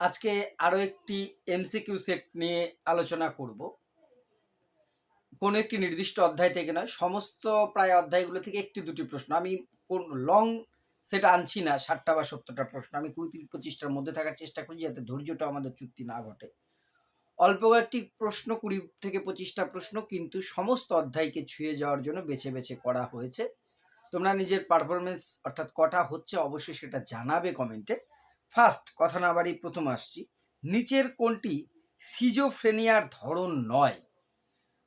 আজকে আরও একটি এমসিকিউ সেট নিয়ে আলোচনা করব। কোনো একটি নির্দিষ্ট অধ্যায় থেকে নয়, সমস্ত প্রায় অধ্যায়গুলো থেকে একটি দুটি প্রশ্ন। আমি কোন লং সেটা আনছি না, ষাটটা বা সত্তরটা প্রশ্ন। আমি কুড়ি তিরিশ পঁচিশটার মধ্যে থাকার চেষ্টা করি যাতে ধৈর্যটা আমাদের চুক্তি না ঘটে। অল্প কয়েকটি প্রশ্ন, কুড়ি থেকে পঁচিশটা প্রশ্ন কিন্তু সমস্ত অধ্যায়কে ছুঁয়ে যাওয়ার জন্য বেছে বেছে করা হয়েছে। তোমরা নিজের পারফরমেন্স অর্থাৎ কটা হচ্ছে অবশ্যই সেটা জানাবে কমেন্টে ফার্স্ট কথা না বাড়ি প্রথম আসছি। নিচের কোনটি সিজোফ্রেনিয়ার ধরন নয়?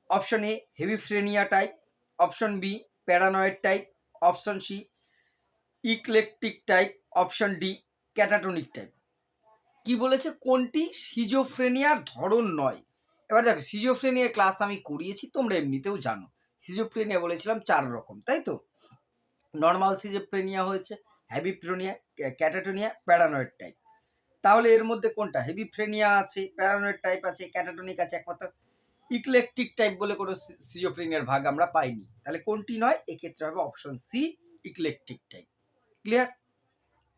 Option A hebephrenia type option B paranoid type option C eclectic type option D catatonic type কি বলেছে? কোনটি সিজোফ্রেনিয়ার ধরন নয়? এবার দেখো সিজোফ্রেনিয়ার ক্লাস আমি করিয়েছি, তোমরা এমনিতেও জানো। সিজোফ্রেনিয়া বলেছিলাম চার রকম, তাই তো? নর্মাল সিজোফ্রেনিয়া হয়েছে হ্যাবিপ্রোনিয়া ক্যাটাটোনিয়া প্যারানয়েড টাইপ তাহলে এর মধ্যে কোনটা? হেভিফ্রেনিয়া আছে প্যারানয়েড টাইপ আছে ক্যাটাটনিক আছে একমাত্র। ইকলেকটিক টাইপ বলে কোনো সিজোফ্রেনিয়ার ভাগ আমরা পাইনি। তাহলে কোনটি নয়? এক্ষেত্রে হবে option C eclectic type clear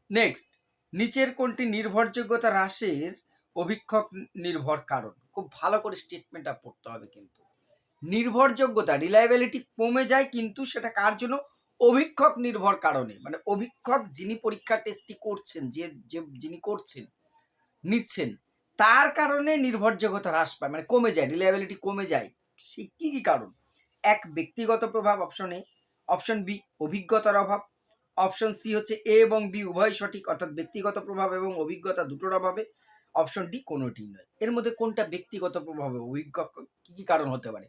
next নিচের কোনটি নির্ভরযোগ্যতা হ্রাসের অভিক্ষক নির্ভর কারণ? খুব ভালো করে স্টেটমেন্টটা পড়তে হবে কিন্তু। নির্ভরযোগ্যতা রিলায়েবিলিটি কমে যায় কিন্তু সেটা কার জন্য? অভিক্ষক নির্ভর কারণে মানে অভিক্ষক যিনি পরীক্ষা টেস্টটি করছেন, যে যে যিনি করছেন, নিচ্ছেন, তার কারণে নির্ভরযোগ্যতা হ্রাস পায় মানে কমে যায় রিলায়েবিলিটি কমে যায়। সে কি কি কারণ? এক, ব্যক্তিগত প্রভাব অপশন এ অপশন বি অভিজ্ঞতার অভাব অপশন সি হচ্ছে এ এবং বি উভয় সঠিক, অর্থাৎ ব্যক্তিগত প্রভাব এবং অভিজ্ঞতা দুটোর অভাবে অপশন ডি কোনোটি নয়। এর মধ্যে কোনটা ব্যক্তিগত প্রভাব অভিজ্ঞ, কি কি কারণ হতে পারে?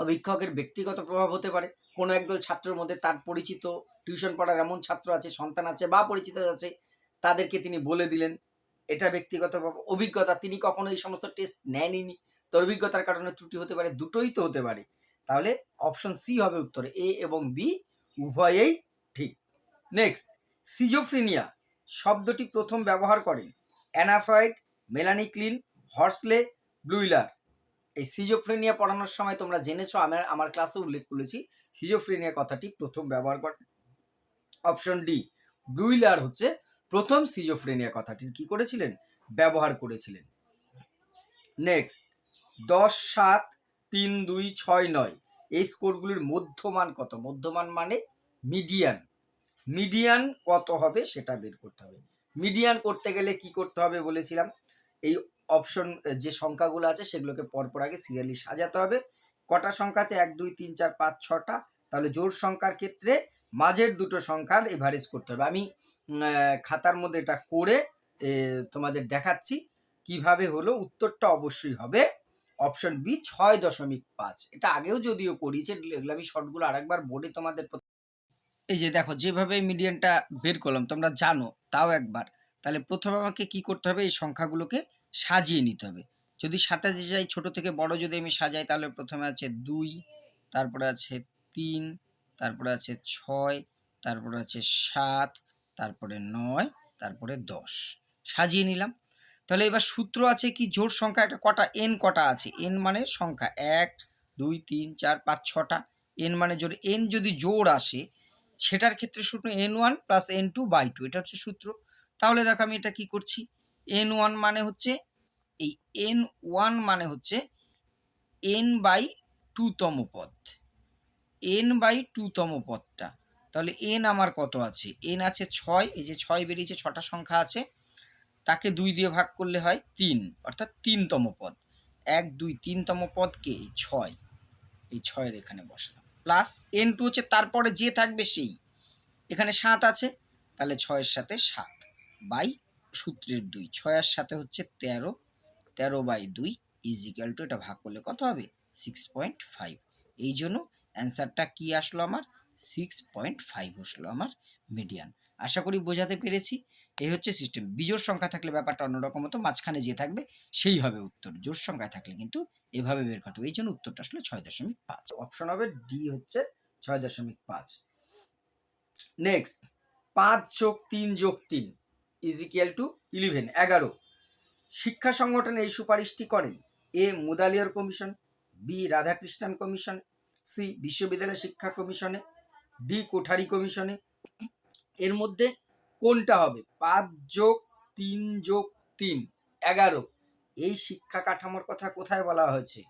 অভিক্ষকের ব্যক্তিগত প্রভাব হতে পারে। কোনো একদল ছাত্রের মধ্যে তার পরিচিত, টিউশন পড়ার এমন ছাত্র আছে, সন্তান আছে বা পরিচিত আছে, তাদেরকে তিনি বলে দিলেন। এটা ব্যক্তিগত অভিজ্ঞতা, তিনি কখনো এই সমস্ত টেস্ট নেননি। তোর অভিজ্ঞতার কারণে ত্রুটি হতে পারে, দুটোই তো হতে পারে। তাহলে অপশন সি হবে উত্তরে এ এবং বি উভয়েই ঠিক। নেক্সট সিজোফ্রিনিয়া শব্দটি প্রথম ব্যবহার করেন। অ্যানাফ্রয়েড, মেলানিক্লিন, হর্সলে, ব্লুইলার। এই সিজোফ্রেনিয়া পড়ানোর সময় তোমরা জেনেছো আমার আমার ক্লাসে উল্লেখ করেছি সিজোফ্রেনিয়া কথাটি প্রথম ব্যবহার করে অপশন ডি ব্লুইলার হচ্ছে প্রথম সিজোফ্রেনিয়া কথাটির কি করেছিলেন? ব্যবহার করেছিলেন। নেক্সট দশ সাত তিন দুই ছয় নয়। এই স্কোরগুলির মধ্যমান কত? মধ্যমান মানে মিডিয়ান মিডিয়ান কত হবে সেটা বের করতে হবে। মিডিয়ান করতে গেলে কি করতে হবে বলেছিলাম? এই অপশন যে সংখ্যাগুলো আছে সেগুলোকে পরপর আগে সিরিয়ালি সাজাতে হবে। কটা সংখ্যা আছে? এক, দুই, তিন, চার, পাঁচ, ছটা। তাহলে জোর সংখ্যার ক্ষেত্রে মাঝের দুটো সংখ্যার এভারেজ করতে হবে। আমি খাতার মধ্যে এটা করে তোমাদের দেখাচ্ছি কীভাবে হলো। উত্তরটা অবশ্যই হবে অপশন বি ছয় দশমিক পাঁচ। এটা আগেও যদিও করিয়েছে, এগুলো আমি শর্টগুলো আরেকবার বোর্ডে তোমাদের এই যে দেখো, যেভাবে মিডিয়ানটা বের করলাম, তোমরা জানো, তাও একবার। তাহলে প্রথমে আমাকে কি করতে হবে? এই সংখ্যাগুলোকে সাজিয়ে নিতে হবে। যদি সাজাতে যাই, ছোট থেকে বড় যদি আমি সাজাই, তাহলে প্রথমে আছে দুই, তারপরে আছে তিন, তারপরে আছে ছয়, তারপরে আছে সাত, তারপরে নয়, তারপরে দশ। সাজিয়ে নিলাম। তাহলে এবার সূত্র আছে কি? জোর সংখ্যা একটা, কটা? এন কটা আছে? এন মানে সংখ্যা এক, দুই, তিন, চার, পাঁচ, ছটা। এন মানে জোর এন যদি জোর আসে, সেটার ক্ষেত্রে সূত্র N one plus N two by two এটা হচ্ছে সূত্র। তাহলে দেখো আমি এটা কি করছি? এন ওয়ান মানে হচ্ছে এই এন ওয়ান মানে হচ্ছে এন বাই টুতম পদ। এন বাই টুতম পদটা। তাহলে এন আমার কত আছে? এন আছে ছয়, এই যে ছয় বেরিয়েছে, ছটা সংখ্যা আছে। তাকে দুই দিয়ে ভাগ করলে হয় তিন, অর্থাৎ তিনতম পদ। এক, দুই তিনতম পদকে এই ছয়। এই ছয়ের এখানে বসালাম। প্লাস এন টু হচ্ছে তারপরে যে থাকবে সেই। এখানে সাত আছে, তাহলে ছয়ের সাথে সাত বাই সূত্রের দুই। ছয়ের সাথে হচ্ছে তেরো। তেরো বাই দুই ইজিক্যাল টু এটা ভাগ করলে কত হবে? সিক্স পয়েন্ট ফাইভ এই জন্য অ্যান্সারটা কি আসলো আমার? সিক্স পয়েন্ট ফাইভ আসলো আমার মিডিয়ান আশা করি বোঝাতে পেরেছি। এই হচ্ছে সিস্টেম বিজোর সংখ্যা থাকলে ব্যাপারটা অন্যরকম হতো, মাঝখানে যে থাকবে সেই হবে উত্তর। জোর সংখ্যায় থাকলে কিন্তু এভাবে বের করতে হবে। এই জন্য উত্তরটা আসলে ছয় দশমিক পাঁচ। অপশন হবে ডি হচ্ছে ছয় দশমিক পাঁচ। নেক্সট পাঁচ যোগ তিন যোগ তিন। ইজিক্যাল টু ইলেভেন, এগারো। শিক্ষা সংগঠন এই সুপারিশটি করেন A Mudaliar commission, B Radhakrishnan commission, C বিশ্ববিদ্যালয় শিক্ষা কমিশনে, ডি কোঠারি কমিশনে। এর মধ্যে কোনটা হবে? পাঁচ যোগ তিন যোগ তিন, এগারো। এই শিক্ষা কাঠামোর কথা কোথায় বলা হয়েছে?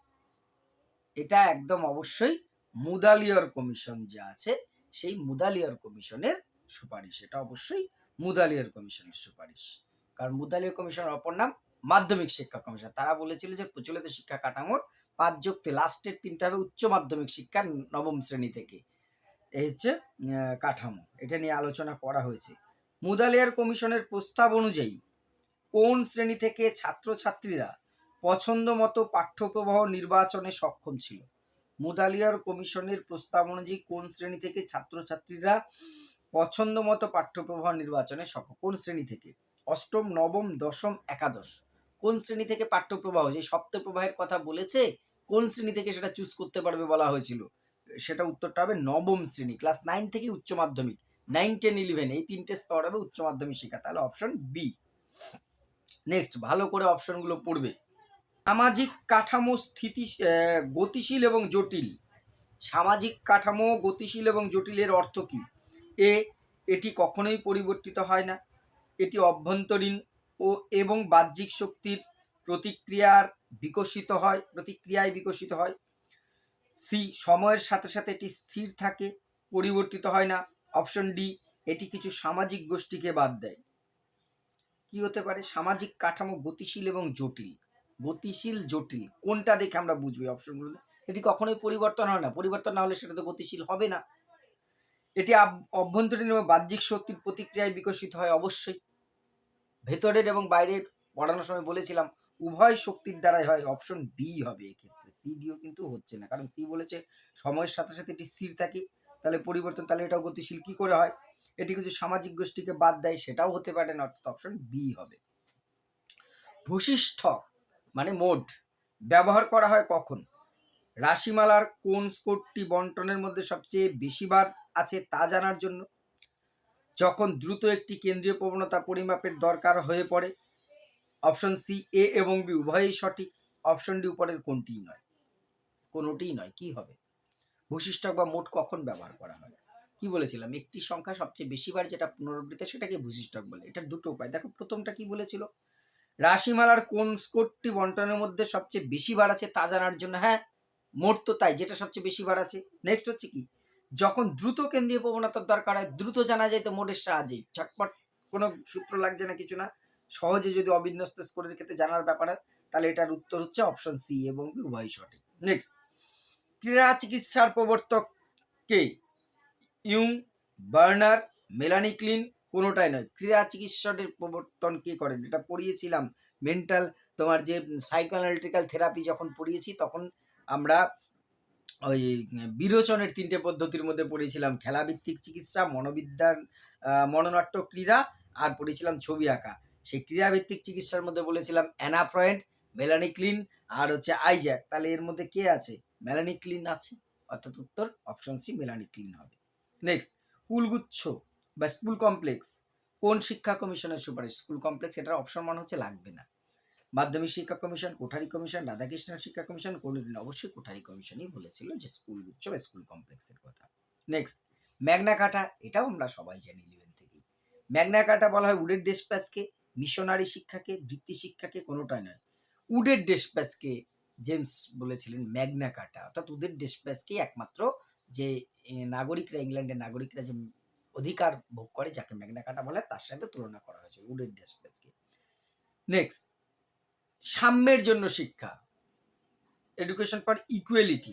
এটা একদম অবশ্যই মুদালিয়র কমিশন যে আছে, সেই মুদালিয়র কমিশনের সুপারিশ। এটা অবশ্যই মুদালিয়র কমিশনের সুপারিশ। কারণ মুদালিয়র কমিশনের অপর নাম মাধ্যমিক শিক্ষা কমিশন। তারা বলেছিল যে প্রচলিত শিক্ষা কাঠামোর পাঁচ যুক্তি লাস্টের তিনটা হবে উচ্চ মাধ্যমিক শিক্ষা নবম শ্রেণি থেকে। এই হচ্ছে কাঠামো। এটা নিয়ে আলোচনা করা হয়েছে। মুদালিয়ার কমিশনের প্রস্তাব অনুযায়ী কোন শ্রেণি থেকে ছাত্রছাত্রীরা পছন্দ মতো পাঠ্যপ্রবাহ নির্বাচনে সক্ষম ছিল? মুদালিয়ার কমিশনের প্রস্তাব অনুযায়ী কোন শ্রেণি থেকে ছাত্রছাত্রীরা পছন্দ মতো পাঠ্যপ্রবাহ নির্বাচনে সক্ষম কোন শ্রেণি থেকে? অষ্টম, নবম, দশম, একাদশ। কোন শ্রেণি থেকে পাঠ্যপ্রবাহ? যে সপ্তপ্রবাহের কথা বলেছে, কোন শ্রেণি থেকে সেটা চুজ করতে পারবে বলা হয়েছিল? সেটা উত্তরটা হবে নবম শ্রেণি। ক্লাস নাইন থেকে উচ্চ মাধ্যমিক। নাইন টেন ইলেভেন এই তিনটে স্তর হবে উচ্চ মাধ্যমিক শিক্ষা। তাহলে অপশন বি নেক্সট ভালো করে অপশনগুলো পড়বে। সামাজিক কাঠামো স্থিতি গতিশীল এবং জটিল। সামাজিক কাঠামো গতিশীল এবং জটিলের অর্থ কি? এ, এটি কখনোই পরিবর্তিত হয় না। এটি অভ্যন্তরীণ ও এবং বাহ্যিক শক্তির প্রতিক্রিয়ার বিকশিত হয়, প্রতিক্রিয়ায় বিকশিত হয়। সি, সময়ের সাথে সাথে এটি স্থির থাকে, পরিবর্তিত হয় না। অপশন ডি, এটি কিছু সামাজিক গোষ্ঠীকে বাদ দেয়। কি হতে পারে? সামাজিক কাঠামো গতিশীল এবং জটিল। গতিশীল, জটিল। কোনটা দেখে আমরা বুঝব অপশনগুলো এটি কখনোই পরিবর্তন হয় না। পরিবর্তন না হলে সেটা তো গতিশীল হবে না। এটি অভ্যন্তরীণ এবং বাহ্যিক শক্তির প্রতিক্রিয়ায় বিকশিত হয়, অবশ্যই। ভেতরের এবং বাইরের পড়ানোর সময় বলেছিলাম, উভয় শক্তির দ্বারাই হয়। অপশন বি হবে এক্ষেত্রে। সি ডিও কিন্তু হচ্ছে না। কারণ সি বলেছে সময়ের সাথে সাথে এটি স্থির থাকে। তাহলে পরিবর্তন, তাহলে এটাও গতিশীল কি করে হয়? এটি কিছু সামাজিক গোষ্ঠীকে বাদ দেয়, সেটাও হতে পারে না। অর্থাৎ অপশন বি হবে। ভূশিষ্ঠ মানে মোড, ব্যবহার করা হয় কখন? রাশিমালার কোন স্কোরটি বন্টনের মধ্যে সবচেয়ে বেশিবার আছে তা জানার জন্য। যখন দ্রুত একটি কেন্দ্রীয় প্রবণতা পরিমাপের দরকার হয়ে পড়ে, অপশন সি এ এবং বি উভয়ই সঠিক। অপশন ডি উপরের কোনটিই নয়। কোনোটিই নয়, কি হবে? ভূশিষ্ঠক বা মোট কখন ব্যবহার করা হয়? কি বলেছিলাম? একটি সংখ্যা সবচেয়ে বেশিবার যেটা পুনরাবৃত্ত, সেটাকে ভূশিষ্ঠক বলে। এটা দুটো উপায়। দেখো, প্রথমটা কি বলেছিল? রাশিমালার কোন স্কোরটি বন্টনের মধ্যে সবচেয়ে বেশি বার আছে তা জানার জন্য। হ্যাঁ মোট তো তাই, যেটা সবচেয়ে বেশি বার আছে। নেক্সট হচ্ছে কি? যখন দ্রুত কেন্দ্রীয় প্রবণতার দরকার হয়, দ্রুত জানা যায় তো মোটের সাহায্যে ঝটপট কোনো সূত্র লাগছে না কিছু না। সহজে যদি অবিন্যস্ত স্কোরের ক্ষেত্রে জানার ব্যাপার তাহলে এটার উত্তর হচ্ছে অপশন সি এবং বি উভয়ই সঠিক। নেক্সট ক্রীড়া চিকিৎসার প্রবর্তক কে? ইউং বার্নার, মেলানি ক্লিন, কোনোটাই নয়। ক্রীড়া চিকিৎসকের প্রবর্তন কে করেন? এটা পড়িয়েছিলাম মেন্টাল তোমার যে সাইকোঅ্যানালিটিক্যাল থেরাপি যখন পড়িয়েছি, তখন আমরা ওই বিরোচনের তিনটে পদ্ধতির মধ্যে পড়েছিলাম। খেলাভিত্তিক চিকিৎসা মনোবিদ্যার মনোনাট্য ক্রীড়া আর পড়েছিলাম ছবি আঁকা। সেই ক্রীড়াভিত্তিক চিকিৎসার মধ্যে বলেছিলাম অ্যানাফ্রয়েড, মেলানিক্লিন আর হচ্ছে আইজ্যাক। তাহলে এর মধ্যে কে আছে? মেলানিক্লিন আছে। অর্থাৎ উত্তর অপশন সি মেলানিক্লিন হবে। নেক্সট, স্কুলগুচ্ছ বা স্কুল কমপ্লেক্স। কোন শিক্ষা কমিশনের সুপারিশ? স্কুল কমপ্লেক্স, এটার অপশন মনে হচ্ছে লাগবে না। মাধ্যমিক শিক্ষা কমিশন, কোঠারি কমিশন, রাধাকৃষ্ণ শিক্ষা কমিশন, কোনদিন অবশ্যই কোঠারি কমিশনই বলেছিল যে স্কুল গুচ্ছ বা স্কুল কমপ্লেক্সের কথা। নেক্সট ম্যাগনা কাটা, এটাও আমরা সবাই জানি ইলেভেন থেকেই। ম্যাগনা কাটা বলা হয় উডের ডেসপ্যাচকে, মিশনারি শিক্ষাকে, বৃত্তি শিক্ষাকে কোনোটাই নয়। উডের ডেসপ্যাচকে জেমস বলেছিলেন ম্যাগনা কাটা, অর্থাৎ উডের ডেসপ্যাচকেই একমাত্র যে নাগরিকরা, ইংল্যান্ডের নাগরিকরা যে অধিকার ভোগ করে, যাকে ম্যাগনা কাটা বলে, তার সাথে তুলনা করা হয়েছে উডের ডেসপ্যাচকে। নেক্সট সাম্যের জন্য শিক্ষা। এডুকেশন ফর ইকুয়ালিটি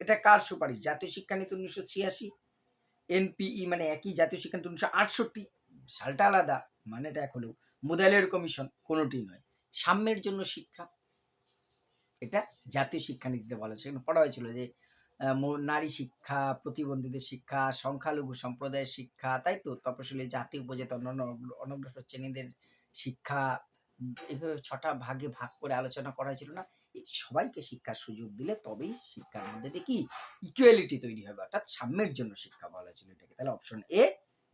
এটা কার সুপারিশ? জাতীয় শিক্ষানীতি উনিশশো ছিয়াশি। এনপিই মানে একই জাতীয় শিক্ষানীতি উনিশশো আটষট্টি। সালটা আলাদা মানে এটা এখন মুদালের কমিশন কোনোটি নয়। সাম্যের জন্য শিক্ষা। এটা জাতীয় শিক্ষানীতিতে বলা ছিল পড়া হয়েছিল যে নারী শিক্ষা, প্রতিবন্ধীদের শিক্ষা, সংখ্যালঘু সম্প্রদায়ের শিক্ষা, তাই তো? তপশিলি জাতি উপজাতি অন্যান্য অনগ্রসর শ্রেণীদের শিক্ষা এভাবে ছটা ভাগে ভাগ করে আলোচনা করা হয়েছিল না। সবাইকে শিক্ষার সুযোগ দিলে তবেই শিক্ষার মধ্যে কি ইকুয়ালিটি তৈরি হবে। অর্থাৎ সাম্যের জন্য শিক্ষা বলা হয়েছিল এটাকে। তাহলে অপশন এ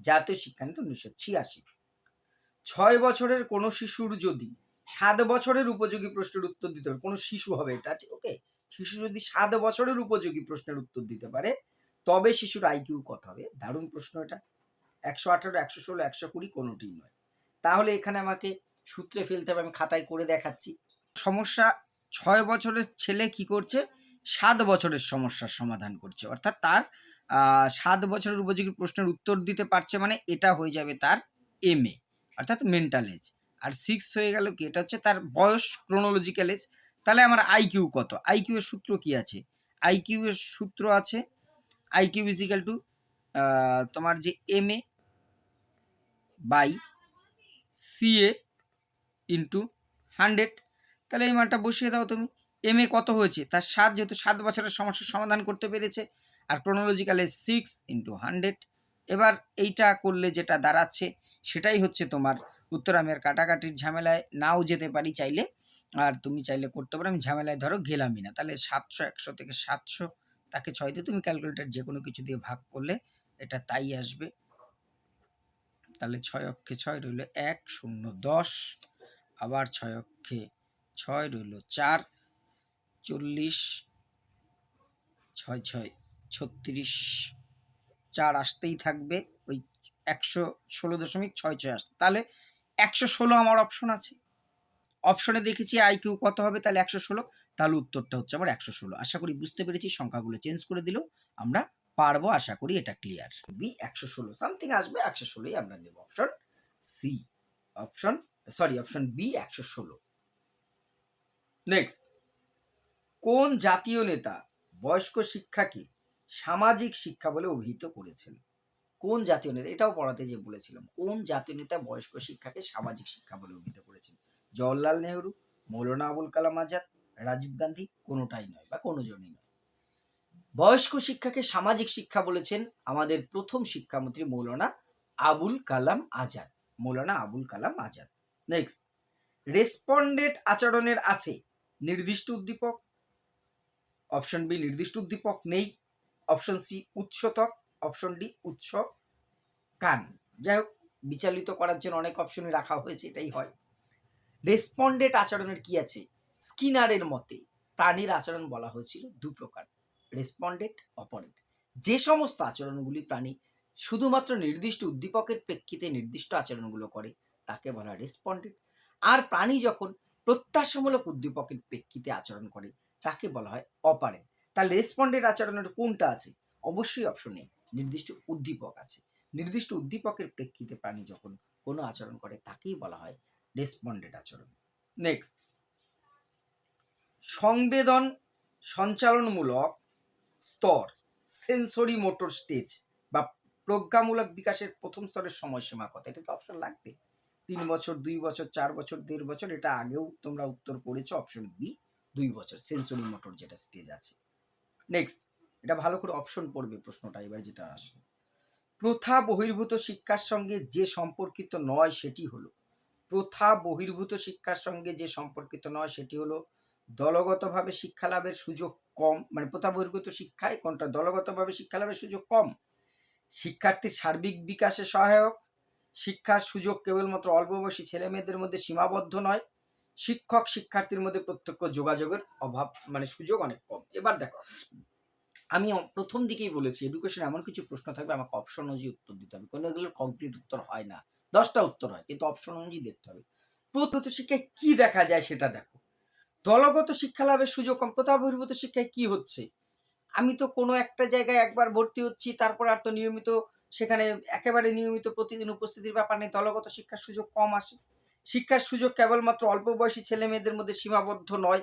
জাতীয় শিক্ষানীতি উনিশশো ছিয়াশি। ছয় বছরের কোনো শিশুর যদি সাত বছরের উপযোগী প্রশ্নের উত্তর দিতে হবে কোনো শিশু হবে এটা, ঠিক ওকে শিশু যদি সাত বছরের উপযোগী প্রশ্নের উত্তর দিতে পারে, তবে শিশুর আইকিউ কত হবে? দারুণ প্রশ্ন এটা। একশো আঠারো, একশো ষোলো, একশো কুড়ি কোনোটিই নয়। তাহলে এখানে আমাকে সূত্রে ফেলতে হবে, আমি খাতায় করে দেখাচ্ছি। সমস্যা, ছয় বছরের ছেলে কি করছে? সাত বছরের সমস্যার সমাধান করছে। অর্থাৎ তার সাত বছরের উপযোগী প্রশ্নের উত্তর দিতে পারছে মানে এটা হয়ে যাবে তার এম এ অর্থাৎ মেন্টাল এজ আর সিক্স হয়ে গেল কি? এটা হচ্ছে তার বয়স ক্রোনোলজিক্যাল এজ তাহলে আমার আইকিউ কত? আইকিউ এর সূত্র কি আছে? আইকিউ এর সূত্র আছে আইকিউ ইজিক্যাল টু তোমার যে M A by CA into hundred তাহলে এই মানটা বসিয়ে দাও তুমি। এম এ কত হয়েছে? তার সাত যেহেতু সাত বছরের সমস্যার সমাধান করতে পেরেছে, আর ক্রোনোলজিক্যালে সিক্স ইন্টু হান্ড্রেড এবার এইটা করলে যেটা দাঁড়াচ্ছে, সেটাই হচ্ছে তোমার উত্তর আমি আর কাটাকাটির ঝামেলায়। নাও যেতে পারি চাইলে, আর তুমি চাইলে করতে পারো। আমি ঝামেলায় ধরো গেলামই না। তাহলে সাতশো, একশো থেকে সাতশো, তাকে ছয় দিয়ে তুমি ক্যালকুলেটার যে কোনো কিছু দিয়ে ভাগ করলে এটা তাই আসবে। তাহলে ছয় অক্ষে ছয় রইল এক, শূন্য দশ। আবার ছয় অক্ষে ছয় রইল। চার, চল্লিশ, ছয় ছয়, ছত্রিশ, চার আসতেই থাকবে। ওই একশো ষোলো দশমিক ছয় ছয় আসতে তাহলে একশো ষোলো আমার অপশন আছে। অপশনে দেখেছি আইকিউ কত হবে, তাহলে একশো ষোলো। তাহলে উত্তরটা হচ্ছে আমার একশো ষোলো। আশা করি বুঝতে পেরেছি, সংখ্যাগুলো চেঞ্জ করে দিল। আমরা পারব, আশা করি এটা ক্লিয়ার বি একশো ষোলো সামথিং আসবে, একশো ষোলোই আমরা নেব। Option C option sorry option B একশো ষোলো। নেক্সট কোন জাতীয় নেতা বয়স্ক শিক্ষাকে সামাজিক শিক্ষা বলে অভিহিত করেছেন? কোন জাতীয় নেতা এটাও পড়াতে যে বলেছিলাম কোন জাতীয় নেতা বয়স্ক শিক্ষাকে সামাজিক শিক্ষা বলে অভিহিত করেছেন? জওয়াহরলাল নেহরু মৌলানা আবুল কালাম আজাদ রাজীব গান্ধী কোনোটাই নয় বা কোনো জনই নয়। বয়স্ক শিক্ষাকে সামাজিক শিক্ষা বলেছেন আমাদের প্রথম শিক্ষামন্ত্রী মৌলানা আবুল কালাম আজাদ। মৌলানা আবুল কালাম আজাদ। নেক্সট রেসপন্ডেন্ট আচরণের আছে। নির্দিষ্ট উদ্দীপক। অপশন বি নির্দিষ্ট উদ্দীপক নেই। অপশন সি উৎসতক অপশন ডি উৎস কান। যাই হোক, বিচলিত করার জন্য অনেক অপশনই রাখা হয়েছে, এটাই হয়। রেসপন্ডেন্ট আচরণের কি আছে? স্কিনারের মতে প্রাণীর আচরণ বলা হয়েছিল দু প্রকার। রেসপন্ডেন্ট অপারেন্ট যে সমস্ত আচরণগুলি প্রাণী শুধুমাত্র নির্দিষ্ট উদ্দীপকের প্রেক্ষিতে নির্দিষ্ট আচরণগুলো করে তাকে বলা রেসপন্ডেন্ট আর প্রাণী যখন প্রত্যাশামূলক উদ্দীপকের প্রেক্ষিতে আচরণ করে, তাকে বলা হয় অপারেন্ট তাহলে রেসপন্ডেন্ট আচরণের কোনটা আছে? অবশ্যই অপশনে নির্দিষ্ট উদ্দীপক আছে। নির্দিষ্ট উদ্দীপকের প্রেক্ষিতে প্রাণী যখন কোনো আচরণ করে, তাকেই বলা হয় রেসপন্ডেন্ট আচরণ। নেক্সট সংবেদন সঞ্চালনমূলক স্তর সেন্সরি মোটর স্টেজ বা প্রজ্ঞামূলক বিকাশের প্রথম স্তরের সময়সীমা কত? এটা কি অপশন লাগবে? তিন বছর, দুই বছর, চার বছর, দেড় বছর, এটা আগেও তোমরা উত্তর করেছ অপশন বি দুই বছর সেন্সরি মোটর যেটা স্টেজ আছে। নেক্সট এটা ভালো করে অপশন পড়বে প্রশ্নটা, এবার যেটা আসবে প্রথা বহির্ভূত শিক্ষার সঙ্গে যে সম্পর্কিত নয় সেটি হলো, প্রথা বহির্ভূত শিক্ষার সঙ্গে যে সম্পর্কিত নয় সেটি হলো, দলগতভাবে শিক্ষা লাভের সুযোগ কম মানে প্রথা বহির্ভূত শিক্ষায় কোনটা দলগতভাবে শিক্ষা লাভের সুযোগ কম? শিক্ষার্থীর সার্বিক বিকাশে সহায়ক শিক্ষার সুযোগ কেবলমাত্র অল্প বয়সী ছেলে মেয়েদের মধ্যে সীমাবদ্ধ নয়। শিক্ষক শিক্ষার্থীর মধ্যে প্রত্যক্ষ যোগাযোগের অভাব মানে সুযোগ অনেক কম। এবার দেখো, আমি প্রথম দিকেই বলেছি এডুকেশন এমন কিছু প্রশ্ন থাকবে, আমাকে অপশন অনুযায়ী উত্তর দিতে হবে। কোনো এগুলোর কমপ্লিট উত্তর হয় না। দশটা উত্তর হয়, কিন্তু অপশন অনুযায়ী দেখতে হবে। প্রথমত শিক্ষায় কি দেখা যায় সেটা দেখো। দলগত শিক্ষা লাভের সুযোগ কম প্রথা বহির্ভূত শিক্ষায় কি হচ্ছে? আমি তো কোনো একটা জায়গায় একবার ভর্তি হচ্ছি, তারপর আর তো নিয়মিত সেখানে একেবারে নিয়মিত প্রতিদিন উপস্থিতির ব্যাপার নেই, দলগত শিক্ষার সুযোগ কম আসে। শিক্ষার সুযোগ কেবলমাত্র অল্প বয়সী ছেলে মেয়েদের মধ্যে সীমাবদ্ধ নয়।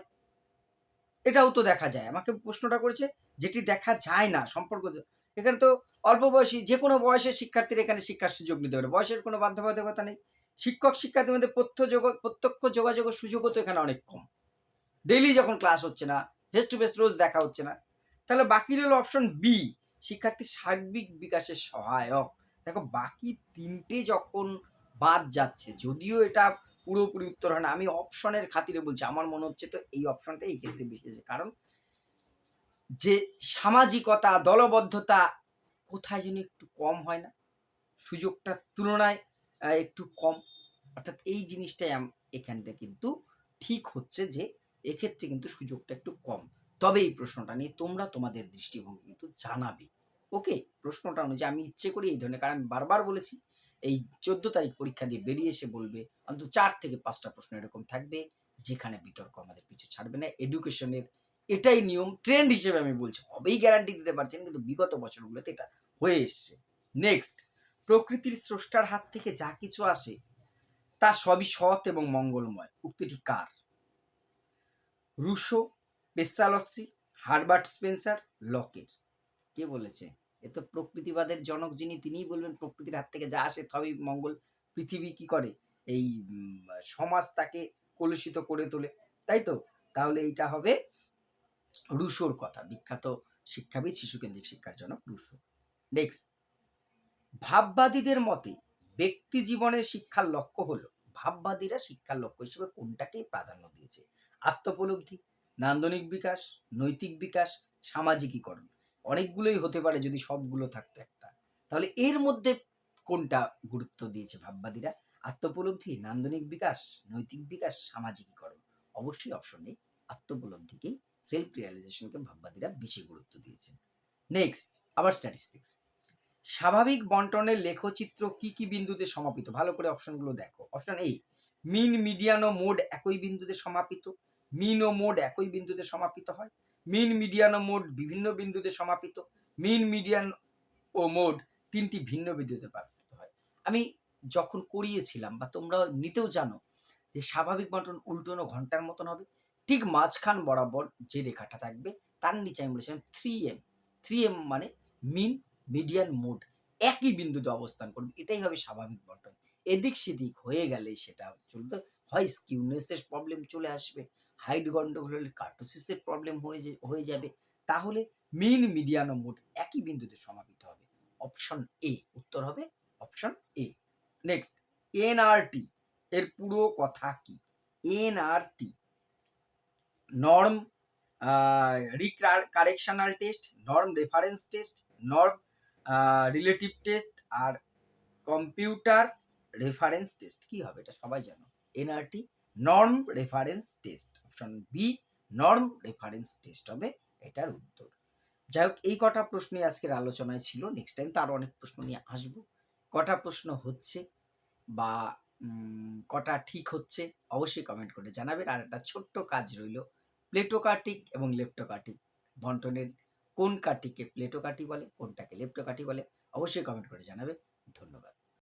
এটাও তো দেখা যায়। আমাকে প্রশ্নটা করেছে, যেটি দেখা যায় না সম্পর্ক এখানে তো অল্প বয়সী যে কোনো বয়সের শিক্ষার্থীরা এখানে শিক্ষার সুযোগ নিতে পারে। বয়সের কোনো বাধ্যবাধকতা নেই। শিক্ষক শিক্ষার্থীর মধ্যে প্রত্যক্ষ যোগ- প্রত্যক্ষ যোগাযোগের সুযোগও তো এখানে অনেক কম। ডেইলি যখন ক্লাস হচ্ছে না ফেস টু ফেস রোজ দেখা হচ্ছে না। তাহলে বাকি রইল অপশন বি শিক্ষার্থীর সার্বিক বিকাশের সহায়ক। দেখো, বাকি তিনটে যখন বাদ যাচ্ছে, যদিও এটা পুরোপুরি উত্তর হয় না, আমি অপশনের খাতিরে বলছি, আমার মনে হচ্ছে তো এই অপশনটা এই ক্ষেত্রে বেশি আছে। কারণ যে সামাজিকতা, দলবদ্ধতা কোথায় যেন একটু কম হয় না, সুযোগটার তুলনায় একটু কম। অর্থাৎ এই জিনিসটাই এখানটা কিন্তু ঠিক হচ্ছে যে এক্ষেত্রে কিন্তু সুযোগটা একটু কম। তবে এই প্রশ্নটা নিয়ে তোমরা তোমাদের দৃষ্টিভঙ্গি কিন্তু জানাবে। ওকে প্রশ্নটা অনুযায়ী আমি ইচ্ছে করি এই ধরনের, কারণ আমি বারবার বলেছি, এই চোদ্দ তারিখ পরীক্ষা দিয়ে বেরিয়ে এসে বলবে, অন্তত চার থেকে পাঁচটা প্রশ্ন এরকম থাকবে, যেখানে বিতর্ক আমাদের পিছু ছাড়বে না। এডুকেশনের এটাই নিয়ম ট্রেন্ড হিসেবে আমি বলছি, হবেই গ্যারান্টি দিতে পারছেন, কিন্তু বিগত বছরগুলোতে এটা হয়ে এসছে। নেক্সট প্রকৃতির স্রষ্টার হাত থেকে যা কিছু আসে, তা সবই সৎ এবং মঙ্গলময়। উক্তিটি কার? রুশো পেসালসি হারবার্ট স্পেন্সার লকের কে বলেছে? এ তো প্রকৃতিবাদের জনক যিনি, তিনিই বলবেন প্রকৃতির হাত থেকে যা আসে তবেই মঙ্গল পৃথিবী কি করে? এই সমাজ তাকে কলুষিত করে তোলে। তাই তো? তাহলে এইটা হবে রুশোর কথা। বিখ্যাত শিক্ষাবিদ, শিশুকেন্দ্রিক শিক্ষার জনক রুশো। নেক্সট ভাববাদীদের মতে ব্যক্তি জীবনের শিক্ষার লক্ষ্য হলো, ভাববাদীরা শিক্ষার লক্ষ্য হিসেবে কোনটাকেই প্রাধান্য দিয়েছে? আত্মোপলব্ধি নান্দনিক বিকাশ, নৈতিক বিকাশ, সামাজিকীকরণ। অনেকগুলোই হতে পারে যদি সবগুলো থাকতো একটা। তাহলে এর মধ্যে কোনটা গুরুত্ব দিয়েছে ভাববাদীরা? আত্মোপলব্ধি, নান্দনিক বিকাশ, নৈতিক বিকাশ, সামাজিকীকরণ। অবশ্যই অপশন নেই আত্মোপলব্ধিকেই সেলফ রিয়ালাইজেশনকে ভাববাদীরা বেশি গুরুত্ব দিয়েছেন। নেক্সট আবার স্ট্যাটিস্টিক্স স্বাভাবিক বন্টনের লেখচিত্র কি কি বিন্দুতে সমাপিত? ভালো করে অপশনগুলো দেখো। অপশন এ মিন মিডিয়ান ও মোড একই বিন্দুতে সমাপিত। মিন ও মোড একই বিন্দুতে সমাপিত হয়। মিন মিডিয়ান ও মোড বিভিন্ন বিন্দুতে সমাপিত। মিন মিডিয়ান ও মোড তিনটি ভিন্ন বিন্দুতে প্রাপ্ত হয়। আমি যখন করিয়েছিলাম বা তোমরা নিতেও জানো যে স্বাভাবিক বন্টন উল্টোনো ঘণ্টার মতন হবে। ঠিক মাঝখান বরাবর যে রেখাটা থাকবে তার নিচে আমি বলেছিলাম থ্রি এম থ্রি এম মানে মিন মিডিয়ান মোড একই বিন্দুতে অবস্থান করবে। এটাই হবে স্বাভাবিক বন্টন। এদিক সেদিক হয়ে গেলে সেটা চলবে। হয় স্কিউনেসের প্রবলেম চলে আসবে। হাইট গন্ডগোল হলে কার্টোসিসের প্রবলেম হয়ে হয়ে যাবে, তাহলে মিন মিডিয়ান ও মোড একই বিন্দুতে সমাপিত হবে। অপশন এ উত্তর হবে অপশন এ নেক্সট এনআরটি এর পুরো কথা কি? NRT norm correctional test norm reference test norm relative test আর কম্পিউটার রেফারেন্স টেস্ট কি হবে? এটা সবাই জানো। NRT norm reference test option B norm reference test হবে এটার উত্তর। যাই হোক এই কটা প্রশ্নই আজকের আলোচনায় ছিল। নেক্সট টাইম তো আরও অনেক প্রশ্ন নিয়ে আসব। কটা প্রশ্ন হচ্ছে বা কটা ঠিক হচ্ছে অবশ্যই কমেন্ট করে জানাবেন। আর একটা ছোট্ট কাজ রইল, প্লেটোকার্টিক এবং লেপ্টোকার্টিক বন্টনের কোন কার্টিকে প্লেটোকার্টি বলে, কোনটাকে লেপ্টোকার্টি বলে, অবশ্যই কমেন্ট করে জানাবে। ধন্যবাদ।